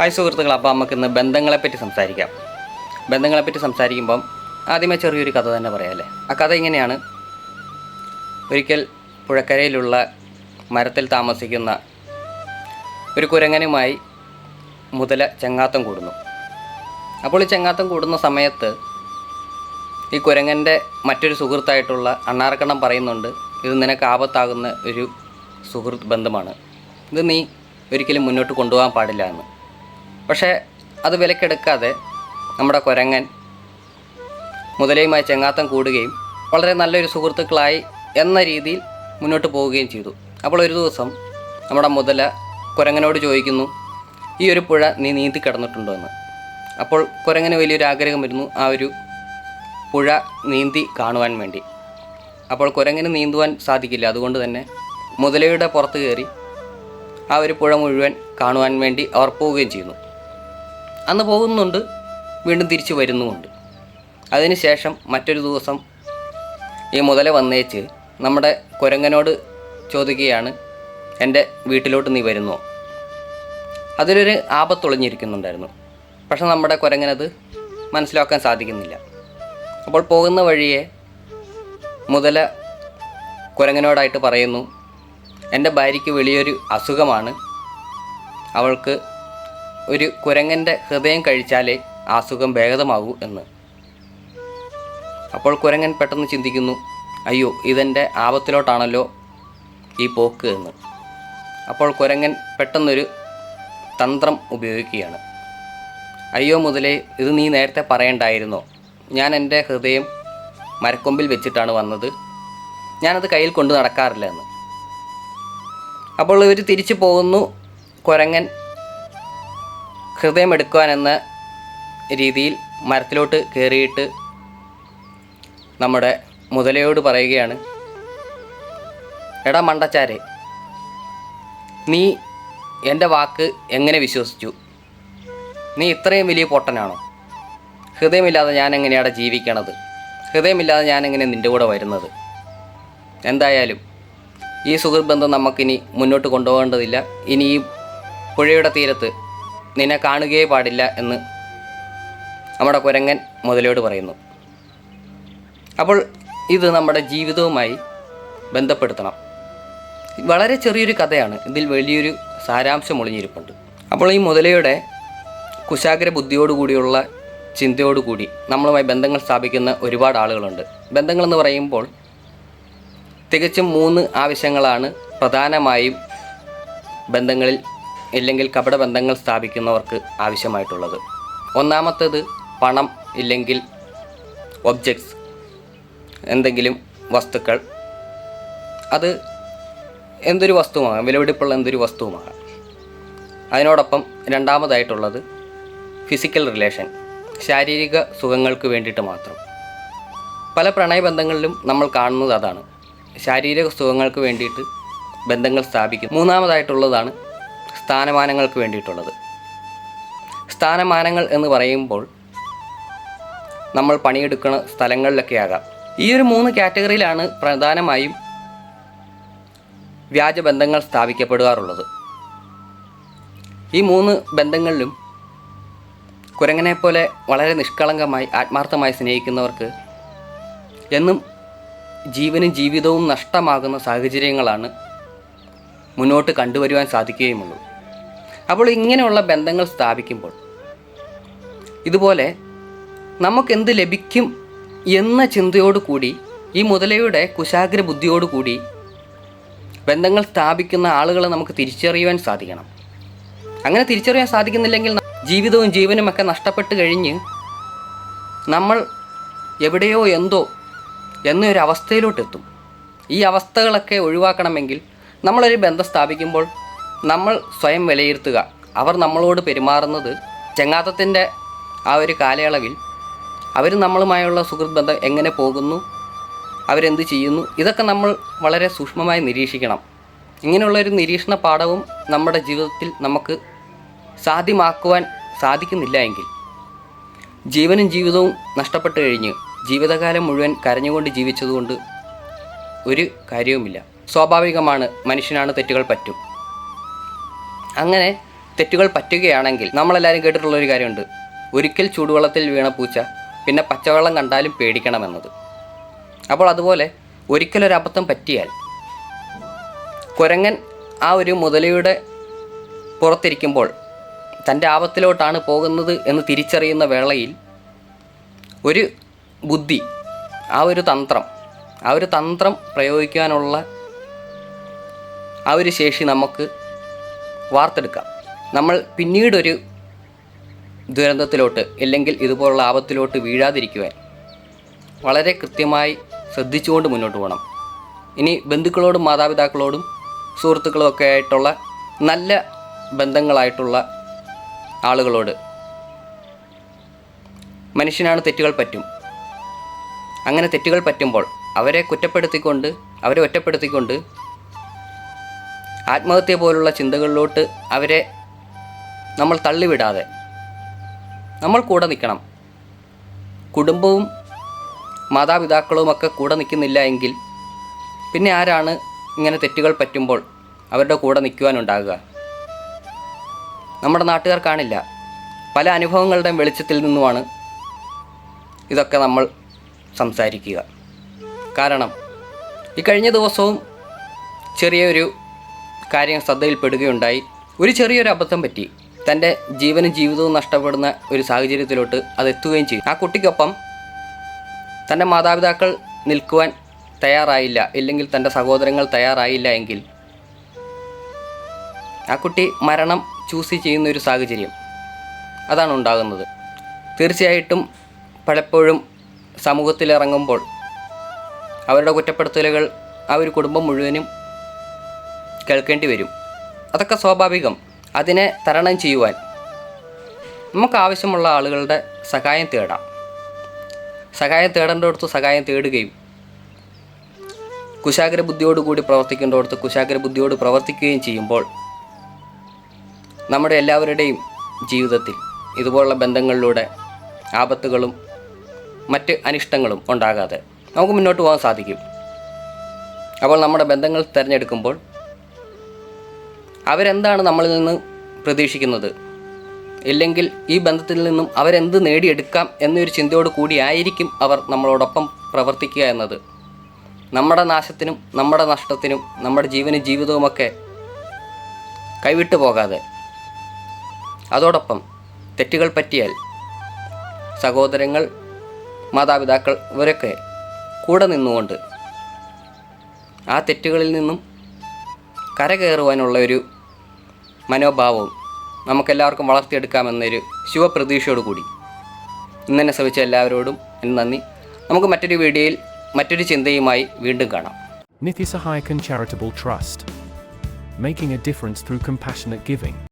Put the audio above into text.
Hi സുഹൃത്തുക്കൾ അപ്പോൾ നമുക്ക് ഇന്ന് ബന്ധങ്ങളെപ്പറ്റി സംസാരിക്കാം. ബന്ധങ്ങളെപ്പറ്റി സംസാരിക്കുമ്പം ആദ്യമേ ചെറിയൊരു കഥ തന്നെ പറയാമല്ലേ ആ കഥ ഇങ്ങനെയാണ്. ഒരിക്കൽ പുഴക്കരയിലുള്ള മരത്തിൽ താമസിക്കുന്ന ഒരു കുരങ്ങനുമായി മുതല ചെങ്ങാത്തം കൂടുന്നു. അപ്പോൾ ഈ ചെങ്ങാത്തം കൂടുന്ന സമയത്ത് ഈ കുരങ്ങന്റെ മറ്റൊരു സുഹൃത്തായിട്ടുള്ള അണ്ണാർക്കണ്ണം പറയുന്നുണ്ട് ഇത് നിനക്ക് ആപത്താകുന്ന ഒരു സുഹൃത്ത് ബന്ധമാണ്. ഇത് നീ ഒരിക്കലും മുന്നോട്ട് കൊണ്ടുപോകാൻ പാടില്ല എന്ന്. പക്ഷേ അത് വിലക്കെടുക്കാതെ നമ്മുടെ കുരങ്ങൻ മുതലയുമായി ചെങ്ങാത്തം കൂടുകയും വളരെ നല്ലൊരു സുഹൃത്തുക്കളായി എന്ന രീതിയിൽ മുന്നോട്ട് പോവുകയും ചെയ്തു. അപ്പോൾ ഒരു ദിവസം നമ്മുടെ മുതല കുരങ്ങനോട് ചോദിക്കുന്നു ഈ ഒരു പുഴ നീ നീന്തി കിടന്നിട്ടുണ്ടോ എന്ന്? അപ്പോൾ കുരങ്ങന് വലിയൊരു ആഗ്രഹം വരുന്നു ആ ഒരു പുഴ നീന്തി കാണുവാൻ വേണ്ടി. അപ്പോൾ കുരങ്ങന് നീന്തുവാൻ സാധിക്കില്ല. അതുകൊണ്ട് തന്നെ മുതലയുടെ പുറത്ത് കയറി ആ ഒരു പുഴ മുഴുവൻ കാണുവാൻ വേണ്ടി അവർ പോവുകയും ചെയ്യുന്നു. അന്ന് പോകുന്നുണ്ട് വീണ്ടും തിരിച്ചു വരുന്നുമുണ്ട്. അതിനുശേഷം മറ്റൊരു ദിവസം ഈ മുതല വന്നേച്ച് നമ്മുടെ കുരങ്ങനോട് ചോദിക്കുകയാണ് എന്റെ വീട്ടിലോട്ട് നീ വരുന്നോ? അതിലൊരു ആപത്തൊളിഞ്ഞിരിക്കുന്നുണ്ടായിരുന്നു പക്ഷെ നമ്മുടെ കുരങ്ങനത് മനസ്സിലാക്കാൻ സാധിക്കുന്നില്ല. അപ്പോൾ പോകുന്ന വഴിയെ മുതല കുരങ്ങനോടായിട്ട് പറയുന്നു എന്റെ ഭാര്യയ്ക്ക് വലിയൊരു അസുഖമാണ്. അവൾക്ക് ഒരു കുരങ്ങന്റെ ഹൃദയം കഴിച്ചാലേ അസുഖം ഭേദമാകൂ എന്ന്. അപ്പോൾ കുരങ്ങൻ പെട്ടെന്ന് ചിന്തിക്കുന്നു അയ്യോ ഇതെന്റെ ആപത്തിലോട്ടാണല്ലോ ഈ പോക്ക് എന്ന്. അപ്പോൾ കുരങ്ങൻ പെട്ടെന്നൊരു തന്ത്രം ഉപയോഗിക്കുകയാണ്. അയ്യോ മുതലേ ഇത് നീ നേരത്തെ പറയണ്ടായിരുന്നോ? ഞാൻ എന്റെ ഹൃദയം മരക്കൊമ്പിൽ വെച്ചിട്ടാണ് വന്നത്. ഞാനത് കയ്യിൽ കൊണ്ട് നടക്കാറില്ല എന്ന്. അപ്പോൾ ഇവർ തിരിച്ചു പോകുന്നു കുരങ്ങൻ ഹൃദയം എടുക്കുവാൻ എന്ന രീതിയിൽ മരത്തിലോട്ട് കയറിയിട്ട് നമ്മുടെ മുതലയോട് പറയുകയാണ് എടാ മണ്ടച്ചാരെ നീ എന്റെ വാക്ക് എങ്ങനെ വിശ്വസിച്ചു? നീ ഇത്രയും വലിയ പൊട്ടനാണോ? ഹൃദയമില്ലാതെ ഞാൻ എങ്ങനെയാണ് ജീവിക്കണത്? ഹൃദയമില്ലാതെ ഞാൻ എങ്ങനെ നിന്റെ കൂടെ വരുന്നത്? എന്തായാലും ഈ സുഹൃത്ത് ബന്ധം നമുക്കിനി മുന്നോട്ട് കൊണ്ടുപോകേണ്ടതില്ല. ഇനി ഈ പുഴയുടെ തീരത്ത് നിന്നെ കാണുകയേ പാടില്ല എന്ന് നമ്മുടെ കുരങ്ങൻ മുതലോട് പറയുന്നു. അപ്പോൾ ഇത് നമ്മുടെ ജീവിതവുമായി ബന്ധപ്പെടുത്തണം. വളരെ ചെറിയൊരു കഥയാണ്. ഇതിൽ വലിയൊരു സാരാംശം ഒളിഞ്ഞിരിപ്പുണ്ട്. അപ്പോൾ ഈ മുതലയുടെ കുശാഗ്ര ബുദ്ധിയോടുകൂടിയുള്ള ചിന്തയോടുകൂടി നമ്മളുമായി ബന്ധങ്ങൾ സ്ഥാപിക്കുന്ന ഒരുപാട് ആളുകളുണ്ട്. ബന്ധങ്ങളെന്ന് പറയുമ്പോൾ തികച്ചും മൂന്ന് ആവശ്യങ്ങളാണ് പ്രധാനമായും ബന്ധങ്ങളിൽ ഇല്ലെങ്കിൽ കപട ബന്ധങ്ങൾ സ്ഥാപിക്കുന്നവർക്ക് ആവശ്യമായിട്ടുള്ളത്. ഒന്നാമത്തേത് പണം ഇല്ലെങ്കിൽ ഒബ്ജക്ട്സ് എന്തെങ്കിലും വസ്തുക്കൾ. അത് എന്തൊരു വസ്തുവുമാകാം വിലപിടിപ്പുള്ള എന്തൊരു വസ്തുവുമാകാം അതിനോടൊപ്പം രണ്ടാമതായിട്ടുള്ളത് ഫിസിക്കൽ റിലേഷൻ ശാരീരിക സുഖങ്ങൾക്ക് വേണ്ടിയിട്ട് മാത്രം. പല പ്രണയബന്ധങ്ങളിലും നമ്മൾ കാണുന്നത് അതാണ്. ശാരീരിക സുഖങ്ങൾക്ക് വേണ്ടിയിട്ട് ബന്ധങ്ങൾ സ്ഥാപിക്കും മൂന്നാമതായിട്ടുള്ളതാണ് സ്ഥാനമാനങ്ങൾക്ക് വേണ്ടിയിട്ടുള്ളത്. സ്ഥാനമാനങ്ങൾ എന്ന് പറയുമ്പോൾ നമ്മൾ പണിയെടുക്കുന്ന സ്ഥലങ്ങളിലൊക്കെ ആകാം ഈ ഒരു മൂന്ന് കാറ്റഗറിയിലാണ് പ്രധാനമായും വ്യാജബന്ധങ്ങൾ സ്ഥാപിക്കപ്പെടാറുള്ളത് ഈ മൂന്ന് ബന്ധങ്ങളിലും കുരങ്ങനെ പോലെ വളരെ നിഷ്കളങ്കമായി ആത്മാർത്ഥമായി സ്നേഹിക്കുന്നവർക്ക് എന്നും ജീവനും ജീവിതവും നഷ്ടമാകുന്ന സാഹചര്യങ്ങളാണ് മുന്നോട്ട് കണ്ടുവരുവാൻ സാധിക്കുകയുമുള്ളൂ. അപ്പോൾ ഇങ്ങനെയുള്ള ബന്ധങ്ങൾ സ്ഥാപിക്കുമ്പോൾ ഇതുപോലെ നമുക്കെന്ത് ലഭിക്കും എന്ന ചിന്തയോടുകൂടി ഈ മുതലയുടെ കുശാഗ്ര ബുദ്ധിയോടുകൂടി ബന്ധങ്ങൾ സ്ഥാപിക്കുന്ന ആളുകളെ നമുക്ക് തിരിച്ചറിയുവാൻ സാധിക്കണം. അങ്ങനെ തിരിച്ചറിയാൻ സാധിക്കുന്നില്ലെങ്കിൽ ജീവിതവും ജീവനും ഒക്കെ നഷ്ടപ്പെട്ട് കഴിഞ്ഞ് നമ്മൾ എവിടെയോ എന്തോ എന്നൊരവസ്ഥയിലോട്ടെത്തും. ഈ അവസ്ഥകളൊക്കെ ഒഴിവാക്കണമെങ്കിൽ നമ്മളൊരു ബന്ധം സ്ഥാപിക്കുമ്പോൾ നമ്മൾ സ്വയം വിലയിരുത്തുക. അവർ നമ്മളോട് പെരുമാറുന്നത് ചെങ്ങാത്തത്തിന്റെ ആ ഒരു കാലയളവിൽ അവർ നമ്മളുമായുള്ള സുഹൃത്ത് ബന്ധം എങ്ങനെ പോകുന്നു അവരെന്ത് ചെയ്യുന്നു ഇതൊക്കെ നമ്മൾ വളരെ സൂക്ഷ്മമായി നിരീക്ഷിക്കണം. ഇങ്ങനെയുള്ളൊരു നിരീക്ഷണ പാഠവും നമ്മുടെ ജീവിതത്തിൽ നമുക്ക് സാധ്യമാക്കുവാൻ സാധിക്കുന്നില്ല എങ്കിൽ ജീവനും ജീവിതവും നഷ്ടപ്പെട്ടു കഴിഞ്ഞ് ജീവിതകാലം മുഴുവൻ കരഞ്ഞുകൊണ്ട് ജീവിച്ചതുകൊണ്ട് ഒരു കാര്യവുമില്ല. സ്വാഭാവികമാണ് മനുഷ്യനാണ് തെറ്റുകൾ പറ്റും. അങ്ങനെ തെറ്റുകൾ പറ്റുകയാണെങ്കിൽ നമ്മളെല്ലാവരും കേട്ടിട്ടുള്ള ഒരു കാര്യമുണ്ട്. ഒരിക്കൽ ചൂടുവെള്ളത്തിൽ വീണ പൂച്ച പിന്നെ പച്ചവെള്ളം കണ്ടാലും പേടിക്കണമെന്നത്. അപ്പോൾ അതുപോലെ ഒരിക്കലൊരു അബദ്ധം പറ്റിയാൽ കുരങ്ങൻ ആ ഒരു മുതലയുടെ പുറത്തിരിക്കുമ്പോൾ തന്റെ ആപത്തിലോട്ടാണ് പോകുന്നത് എന്ന് തിരിച്ചറിയുന്ന വേളയിൽ ഒരു ബുദ്ധി ആ ഒരു തന്ത്രം ആ ഒരു തന്ത്രം പ്രയോഗിക്കാനുള്ള ആ ഒരു ശേഷി നമുക്ക് വാർത്തെടുക്കാം. നമ്മൾ പിന്നീടൊരു ദുരന്തത്തിലോട്ട് അല്ലെങ്കിൽ ഇതുപോലുള്ള ആപത്തിലോട്ട് വീഴാതിരിക്കുവാൻ വളരെ കൃത്യമായി ശ്രദ്ധിച്ചുകൊണ്ട് മുന്നോട്ട് പോകണം. ഇനി ബന്ധുക്കളോടും മാതാപിതാക്കളോടും സുഹൃത്തുക്കളും ഒക്കെ ആയിട്ടുള്ള നല്ല ബന്ധങ്ങളായിട്ടുള്ള ആളുകളോട് മനുഷ്യനാണ് തെറ്റുകൾ പറ്റും. അങ്ങനെ തെറ്റുകൾ പറ്റുമ്പോൾ അവരെ കുറ്റപ്പെടുത്തിക്കൊണ്ട് അവരെ ഒറ്റപ്പെടുത്തിക്കൊണ്ട് ആത്മഹത്യ പോലുള്ള ചിന്തകളിലോട്ട് അവരെ നമ്മൾ തള്ളിവിടാതെ നമ്മൾ കൂടെ നിൽക്കണം. കുടുംബവും മാതാപിതാക്കളുമൊക്കെ കൂടെ നിൽക്കുന്നില്ല എങ്കിൽ പിന്നെ ആരാണ് ഇങ്ങനെ തെറ്റുകൾ പറ്റുമ്പോൾ അവരുടെ കൂടെ നിൽക്കുവാനുണ്ടാകുക? നമ്മുടെ നാട്ടുകാർ കാണില്ല. പല അനുഭവങ്ങളുടെയും വെളിച്ചത്തിൽ നിന്നുമാണ് ഇതൊക്കെ നമ്മൾ സംസാരിക്കുക. കാരണം ഈ കഴിഞ്ഞ ദിവസവും ചെറിയൊരു കാര്യം ശ്രദ്ധയിൽപ്പെടുകയുണ്ടായി. ഒരു ചെറിയൊരു അബദ്ധം പറ്റി. തന്റെ ജീവനും ജീവിതവും നഷ്ടപ്പെടുന്ന ഒരു സാഹചര്യത്തിലോട്ട് അത് എത്തുകയും ചെയ്യും ആ കുട്ടിക്കൊപ്പം തന്റെ മാതാപിതാക്കൾ നിൽക്കുവാൻ തയ്യാറായില്ല. ഇല്ലെങ്കിൽ തന്റെ സഹോദരങ്ങൾ തയ്യാറായില്ല എങ്കിൽ ആ കുട്ടി മരണം ചൂസ് ചെയ്യുന്ന ഒരു സാഹചര്യം അതാണ് ഉണ്ടാകുന്നത്. തീർച്ചയായിട്ടും പലപ്പോഴും സമൂഹത്തിലിറങ്ങുമ്പോൾ അവരുടെ കുറ്റപ്പെടുത്തലുകൾ ആ ഒരു കുടുംബം മുഴുവനും കേൾക്കേണ്ടി വരും. അതൊക്കെ സ്വാഭാവികം. അതിനെ തരണം ചെയ്യുവാൻ നമുക്ക് ആവശ്യമുള്ള ആളുകളുടെ സഹായം തേടാം. സഹായം തേടേണ്ടടുത്ത് സഹായം തേടുകയും കുശാഗ്ര ബുദ്ധിയോടുകൂടി പ്രവർത്തിക്കേണ്ടടുത്ത് കുശാഗ്ര ബുദ്ധിയോട് പ്രവർത്തിക്കുകയും ചെയ്യുമ്പോൾ നമ്മുടെ എല്ലാവരുടെയും ജീവിതത്തിൽ ഇതുപോലുള്ള ബന്ധങ്ങളിലൂടെ ആപത്തുകളും മറ്റ് അനിഷ്ടങ്ങളും ഉണ്ടാകാതെ നമുക്ക് മുന്നോട്ട് പോകാൻ സാധിക്കും. അപ്പോൾ നമ്മുടെ ബന്ധങ്ങൾ തിരഞ്ഞെടുക്കുമ്പോൾ അവരെന്താണ് നമ്മളിൽ നിന്ന് പ്രതീക്ഷിക്കുന്നത്? ഇല്ലെങ്കിൽ ഈ ബന്ധത്തിൽ നിന്നും അവരെന്ത് നേടിയെടുക്കാം എന്നൊരു ചിന്തയോട് കൂടിയായിരിക്കും അവർ നമ്മളോടൊപ്പം പ്രവർത്തിക്കുക എന്നത്. നമ്മുടെ നാശത്തിനും നമ്മുടെ നഷ്ടത്തിനും നമ്മുടെ ജീവനും ജീവിതവുമൊക്കെ കൈവിട്ടു പോകാതെ. അതോടൊപ്പം തെറ്റുകൾ പറ്റിയാൽ സഹോദരങ്ങൾ മാതാപിതാക്കൾ ഇവരൊക്കെ കൂടെ നിന്നുകൊണ്ട് ആ തെറ്റുകളിൽ നിന്നും കരകയറുവാനുള്ള ഒരു മനോഭാവവും നമുക്കെല്ലാവർക്കും വളർത്തിയെടുക്കാമെന്നൊരു ശുഭപ്രതീക്ഷയോട് കൂടി ഇന്നെന്നെ ശ്രമിച്ച എല്ലാവരോടും എന്ന് നന്ദി നമുക്ക് മറ്റൊരു വീഡിയോയിൽ മറ്റൊരു ചിന്തയുമായി വീണ്ടും കാണാം നിധി സഹായകൻ charitable Trust. Making a difference through compassionate giving.